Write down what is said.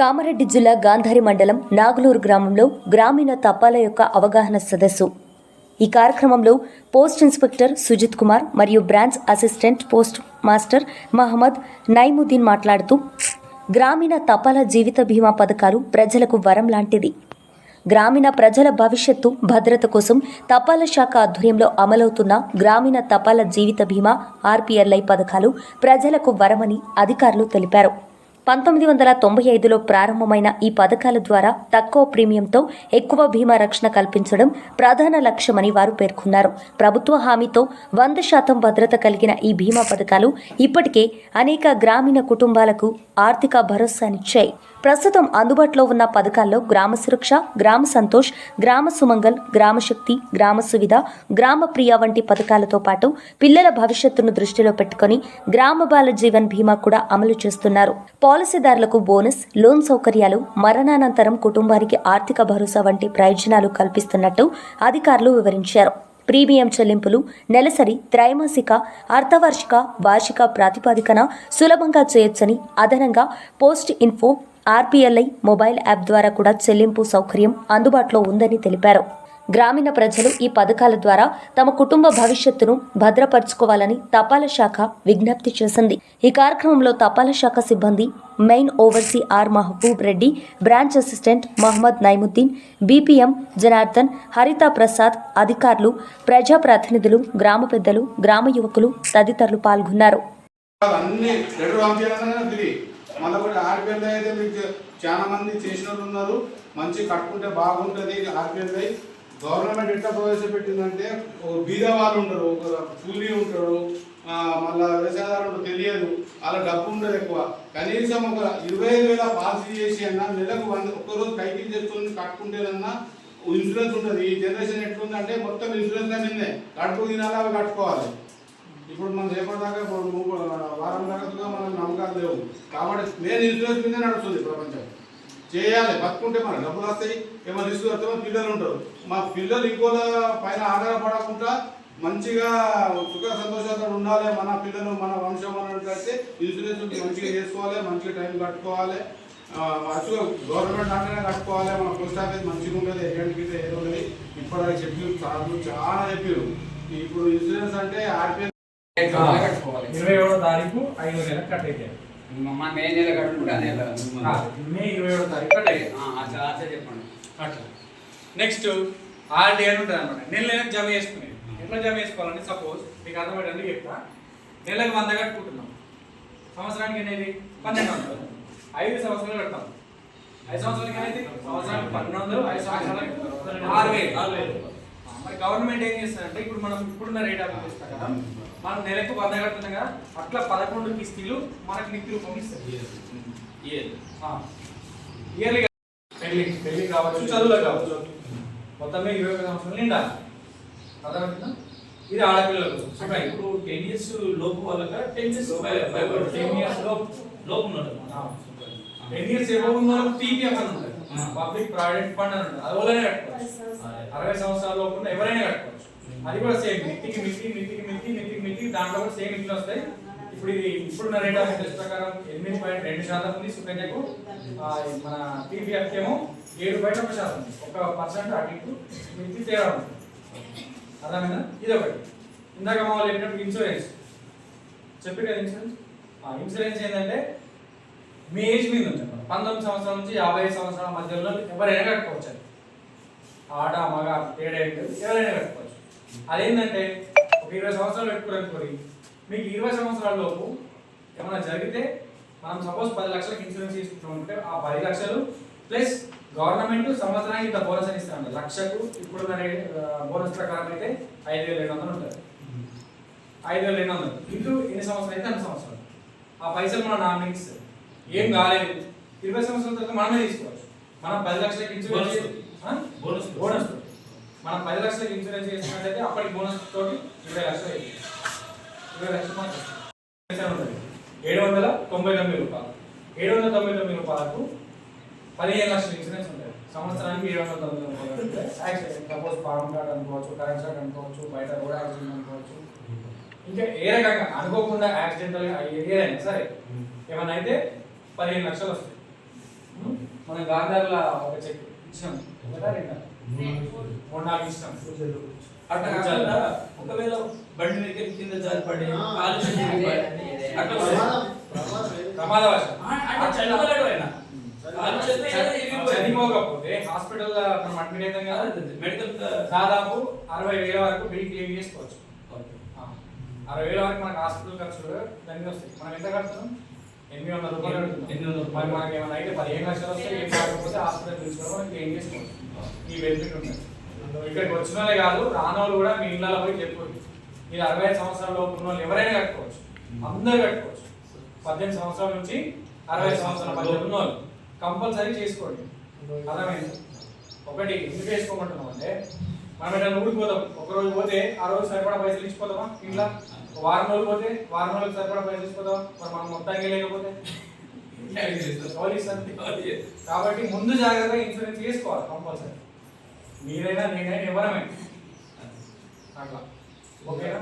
కామారెడ్డి జిల్లా గాంధారి మండలం నాగులూరు గ్రామంలో గ్రామీణ తపాల యొక్క అవగాహన సదస్సు. ఈ కార్యక్రమంలో పోస్ట్ ఇన్స్పెక్టర్ సుజిత్ కుమార్ మరియు branch assistant post master Mohammed Naimuddin మాట్లాడుతూ గ్రామీణ తపాలా జీవిత బీమా పథకాలు ప్రజలకు వరం లాంటిది. గ్రామీణ ప్రజల భవిష్యత్తు భద్రత కోసం తపాలా శాఖ ఆధ్వర్యంలో అమలవుతున్న గ్రామీణ తపాలా జీవిత బీమా ఆర్పిఎల్ఐ పథకాలు ప్రజలకు వరమని అధికారులు తెలిపారు. పంతొమ్మిది వందల తొంభై ఐదులో ప్రారంభమైన ఈ పథకాల ద్వారా తక్కువ ప్రీమియంతో ఎక్కువ బీమా రక్షణ కల్పించడం ప్రధాన లక్ష్యమని వారు పేర్కొన్నారు. ప్రభుత్వ హామీతో వంద శాతం భద్రత కలిగిన ఈ బీమా పథకాలు ఇప్పటికే అనేక గ్రామీణ కుటుంబాలకు ఆర్థిక భరోసానిచ్చాయి. ప్రస్తుతం అందుబాటులో ఉన్న పథకాల్లో గ్రామ సురక్ష గ్రామ సంతోష్ గ్రామ సుమంగల్ గ్రామ శక్తి గ్రామ సువిధ గ్రామ ప్రియ వంటి పథకాలతో పాటు పిల్లల భవిష్యత్తును దృష్టిలో పెట్టుకుని గ్రామ బాల జీవన్ బీమా కూడా అమలు చేస్తున్నారు. పాలసీదారులకు బోనస్ లోన్ సౌకర్యాలు మరణానంతరం కుటుంబానికి ఆర్థిక భరోసా వంటి ప్రయోజనాలు కల్పిస్తున్నట్టు అధికారులు వివరించారు. ప్రీమియం చెల్లింపులు నెలసరి త్రైమాసిక అర్ధవార్షిక వార్షిక ప్రాతిపాదికన సులభంగా చేయొచ్చని అదనంగా post info RPLI mobile app ద్వారా కూడా చెల్లింపు సౌకర్యం అందుబాటులో ఉందని తెలిపారు. గ్రామీణ ప్రజలు ఈ పథకాల ద్వారా తమ కుటుంబ భవిష్యత్తును భద్రపరచుకోవాలని తపాలా శాఖ విజ్ఞప్తి చేసింది. ఈ కార్యక్రమంలో తపాలా శాఖ సిబ్బంది mail overseer Mahaboob Reddy branch assistant Mohammed Naimuddin BPM Janardhan Haritha Prasad అధికారులు ప్రజాప్రతినిధులు గ్రామ పెద్దలు గ్రామ యువకులు తదితరులు పాల్గొన్నారు. మళ్ళీ ఒకటి ఆర్పిఎల్ అయితే మీకు చాలా మంది చేసిన వాళ్ళు ఉన్నారు. మంచి కట్టుకుంటే బాగుంటుంది ఆర్పిఎల్ గవర్నమెంట్ ఎట్లా ప్రవేశపెట్టిందంటే ఒక బీద వాళ్ళు ఉంటారు ఒక కూలీ ఉంటారు మళ్ళీ మళ్ళా వ్యవసాయదారు తెలియదు. వాళ్ళ డబ్బు ఉండదు ఎక్కువ. కనీసం ఒక ఇరవై ఐదు వేల పాలసీ చేసి అన్నా నెలకు వంద ఒక్కరోజు కైకి చేసుకొని కట్టుకుంటేనన్నా ఇన్సూరెన్స్ ఉంటుంది ఈ జనరేషన్ ఎట్లుందంటే మొత్తం ఇన్సూరెన్స్ మీదే కట్టుకు తినాలి అవి కట్టుకోవాలి. ఇప్పుడు మనం రేపటిదాకా ఇప్పుడు మూడు వారం దాకా మనం నమ్మకాలు లేవు. కాబట్టి నేను ఇన్సూరెన్స్ మీదే నడుస్తుంది ప్రపంచం. చేయాలి బతుకుంటే మన డబ్బులు వస్తాయి ఏమైనా రిస్క్ వస్తే మన పిల్లలు ఉంటారు. మా పిల్లలు ఇంకోల పైన ఆధారపడకుండా మంచిగా సుఖ సంతోషాలతో ఉండాలి. మన పిల్లలు మన వంశం అన్నట్లయితే ఇన్సూరెన్స్ మంచిగా చేసుకోవాలి మంచిగా టైం కట్టుకోవాలి. మంచిగా గవర్నమెంట్ అంటేనే కట్టుకోవాలి. మన పోస్ట్ ఆఫీస్ మంచిగా ఉంటుంది ఏజెంట్కి ఏదో ఉన్నది ఇప్పటిదాకా చెప్పి చాలా చాలా చెప్పారు ఇప్పుడు ఇన్సూరెన్స్ అంటే ఆర్పిఎల్ ఇరవై ఏడో తారీఖు ఐదు నెలలకు కట్ అయితే మా మే నెల కట్టుకుంటే. మే ఇరవై ఏడో తారీఖు కట్ చెప్పండి. అట్లా నెక్స్ట్ ఆర్డీ అని ఉంటుంది అనమాట నెల నెలకు జమ చేసుకునేది. ఎట్లా జమ చేసుకోవాలంటే సపోజ్ మీకు అర్థమయ్యేది చెప్తా. నెలకు వంద కట్టుకుంటున్నాం. సంవత్సరానికి అనేది పన్నెండు వందలు. ఐదు సంవత్సరాలు కడతాం. ఐదు సంవత్సరాలకి అనేది సంవత్సరానికి పన్నెండు వందలు ఐదు సంవత్సరాలకి ఆరు వేలు. ఆరు మరి గవర్నమెంట్ ఏం చేస్తుందంటే ఇప్పుడు మనం ఇప్పుడున్న రేట్ ఆఫ్ చేస్తాం కదా. మనం నెలకు వంద కడుతున్నాం కదా అట్లా పదకొండు కిస్తీలు మనకి నిత్య రూపం ఇస్తుంది ఇయర్లీ. పెళ్ళి పెళ్ళి కావచ్చు చదువులో కావచ్చు. మొత్తం మీద ఇరవై ఒక సంవత్సరాలు నిండాలి అర్థమవుతుందా ఇది ఆడపిల్లలకు. ఇప్పుడు టెన్ ఇయర్స్ లోపు వాళ్ళక టెన్ ఇయర్స్ టెన్ ఇయర్స్ లోపు. లోపు. ఉన్నాడు టెన్ ఇయర్స్ ఉన్న వాళ్ళకి పీపీఎఫ్ అని ఉంటుంది. పబ్లిక్ ప్రావిడెంట్ ఫండ్ అని ఉంటుంది అది కట్టుకోవచ్చు. అరవై సంవత్సరాల లోపు ఎవరైనా కట్టుకోవచ్చు. అది కూడా సేమ్. మిత్తికి మిత్తి మిత్తికి మిత్తి మిత్తికి మిత్తి దాంట్లో కూడా సేమ్ ఇంట్లో వస్తాయి. ఇప్పుడు ఇది ఇప్పుడున్న రేట్ ఆఫ్ ఇంట్రెస్ట్ ప్రకారం ఎనిమిది పాయింట్ రెండు శాతం ఉంది సుకన్యకు. మన పీపీఎఫ్ ఏమో ఏడు పాయింట్ ఒక శాతం ఉంది. ఒక పర్సెంట్ అటు ఇటు మిత్తి తేడా ఉంటుంది అర్థమైందా? ఇది ఒకటి ఇందాక మా వాళ్ళు చెప్పినప్పుడు ఇన్సూరెన్స్ చెప్పి కదా ఇన్సూరెన్స్ ఆ ఇన్సూరెన్స్ ఏంటంటే మీ ఏజ్ మీద ఉంది పంతొమ్మిది సంవత్సరాల నుంచి యాభై సంవత్సరాల మధ్యలో ఎవరైనా కట్టుకోవచ్చు ఆడ మగ తేడా ఎవరైనా కట్టుకోవచ్చు. అదేంటంటే ఇరవై సంవత్సరాలు పెట్టుకోవాలి మీకు ఇరవై సంవత్సరాల లోపు ఏమైనా జరిగితే మనం సపోజ్ పది లక్షలకు ఇన్సూరెన్స్ తీసుకుంటుంటే ఆ పది లక్షలు ప్లస్ గవర్నమెంట్ సంవత్సరానికి ఇంత బోనస్ అని ఇస్తామంట లక్షకు ఇప్పుడు బోనస్ ప్రకారం అయితే ఐదు వేల రెండు వందలు ఉంటుంది. ఐదు వేల రెండు వందలు. ఇంటూ ఎన్ని సంవత్సరాలు అయితే అన్ని సంవత్సరాలు. ఆ పైసలు మన నామినీకి ఇస్తారు ఏం కాలేదు. ఇరవై సంవత్సరాల తర్వాత మనమే తీసుకోవచ్చు. మనం పది లక్షలకి ఇన్సూరెన్స్ బోనస్? బోనస్. మనం పది లక్షలకి ఇన్సూరెన్స్ చేసినట్లయితే అప్పటి బోనస్ తోటి ఇరవై లక్షలు అయింది. ఇరవై లక్షలు మనకు ఉంటుంది. ఏడు వందల తొంభై తొమ్మిది రూపాయలు. ఏడు వందల తొంభై తొమ్మిది రూపాయలకు పదిహేను లక్షల ఇన్సూరెన్స్ ఉంటుంది సంవత్సరానికి ఏడు వందల తొంభై రూపాయలు యాక్సిడెంట్ సపోజ్ పాన్ కార్డ్ అనుకోవచ్చు కరెంట్ కార్డ్ అనుకోవచ్చు బయట కూడా యాక్సిడెంట్ అనుకోవచ్చు. ఇంకా ఏ రకంగా అనుకోకుండా యాక్సిడెంటల్ ఏదైనా సరే ఏమైనా అయితే పదిహేను లక్షలు వస్తాయి. మన గాంధార్ల ఒక చెక్ ఇచ్చినాం. ఒకటా రెండు మూడు నాలుగు ఇచ్చినాం అట్లా కాకుండా ఒకవేళ బండి మీద కింద జారిపడి అట్లా వస్తాయి. చనిపోలేడు ఆయన. చనిపోకపోతే హాస్పిటల్ మనం అడ్మిట్ అవుతాం కదా మెడికల్ దాదాపు అరవై వేల వరకు బిల్ క్లెయిమ్ చేసుకోవచ్చు. ఆ, అరవై వేల వరకు మనకు హాస్పిటల్ ఖర్చులు దానికి వస్తాయి. మనం ఎంత కడుతున్నాం? ఎనిమిది వందల రూపాయలు కడుతున్నాం. ఎనిమిది వందల మరి రూపాయలు. మనకి ఏమైనా అయితే పదిహేను లక్షలు వస్తే ఏం కాకపోతే హాస్పిటల్ తీసుకోవడం క్లెయిమ్ చేసుకోవచ్చు. ఈ బెనిఫిట్ ఉంటుంది ఇక్కడికి వచ్చిన వాళ్ళే కాదు రానోళ్ళు కూడా మీ ఇళ్ళలో పోయి చెప్పుకోండి. మీరు అరవై ఐదు సంవత్సరాల లోపు ఉన్న వాళ్ళు ఎవరైనా కట్టుకోవచ్చు. అందరూ కట్టుకోవచ్చు. పద్దెనిమిది సంవత్సరాల నుంచి అరవై సంవత్సరాల మధ్య ఉన్న వాళ్ళు కంపల్సరీ చేసుకోండి. అర్థమైంది? ఒకటి ఎందుకు చేసుకోమంటున్నాం అంటే మనం ఏదైనా ఊడిపోతాం ఒక రోజు పోతే ఆ రోజు సరిపడా పైసలు ఇచ్చిపోతామా? ఇంట్లో వారం రోజులు పోతే వారం రోజులు సరిపడా పైసలు ఇచ్చిపోతామా? మరి మనం మొత్తానికి లేకపోతే? కాబట్టి ముందు జాగ్రత్తగా ఇన్సూరెన్స్ చేసుకోవాలి కంపల్సరీ మీరైనా నేనైనా ఎవరమైనా. అట్లా. ఓకేనా?